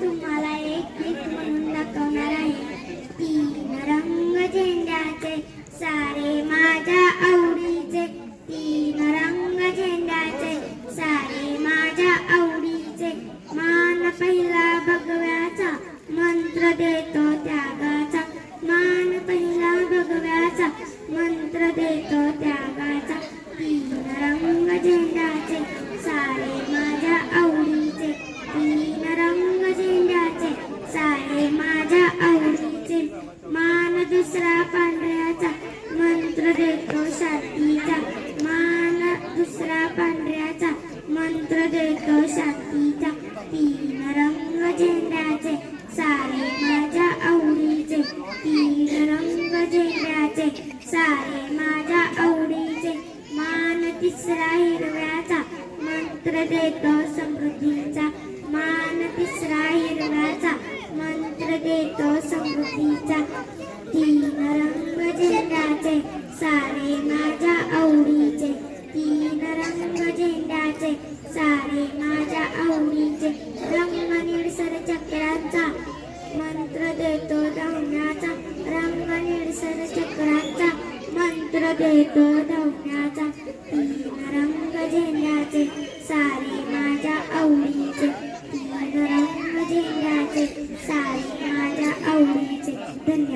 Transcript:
तुम्हाला एक गीत म्हणून दाखवणार आहे. तीन रंग झेंड्याचे सारे माझ्या आवडीचे. तीन रंग झेंड्याचे सारे माझ्या आवडीचे. मान पहिला भगव्याचा मंत्र देतो त्यागाचा. मान पहिला भगव्याचा मंत्र देतो त्या तीन रंग झेंड्याचे सारे माझ्या आवडीचे तीन रंग झेंड्याचे सारे माझ्या आवडीचे मान दुसरा पांढऱ्याचा मंत्र देतो शांतीचा. मान दुसरा पांढऱ्याचा मंत्र देतो शांतीचा. तीन रंग झेंड्याचे सारे माझ्या आवडीचे. तीन रंग झेंड्याचे सारे माझ्या आवडीचे. मान तिसरा हिरव्याचा मंत्र देतो समृद्धीचा. मान तिसरा हिरव्याचा मंत्र देतो समृद्धीचा. सारे माझ्या आवडीचे तीन रंग झेंड्याचे. सारे माझ्या आवडीचे रंग निळसर चक्राचा मंत्र देतो धावण्याचा रंग निळसर चक्राचा मंत्र देतो धावण्याचा तीन रंग झेंड्याचे. सारे माझ्या आवडीचे तीन रंग झेंड्याचे. सारे माझ्या आवडीचे. धन्यवाद.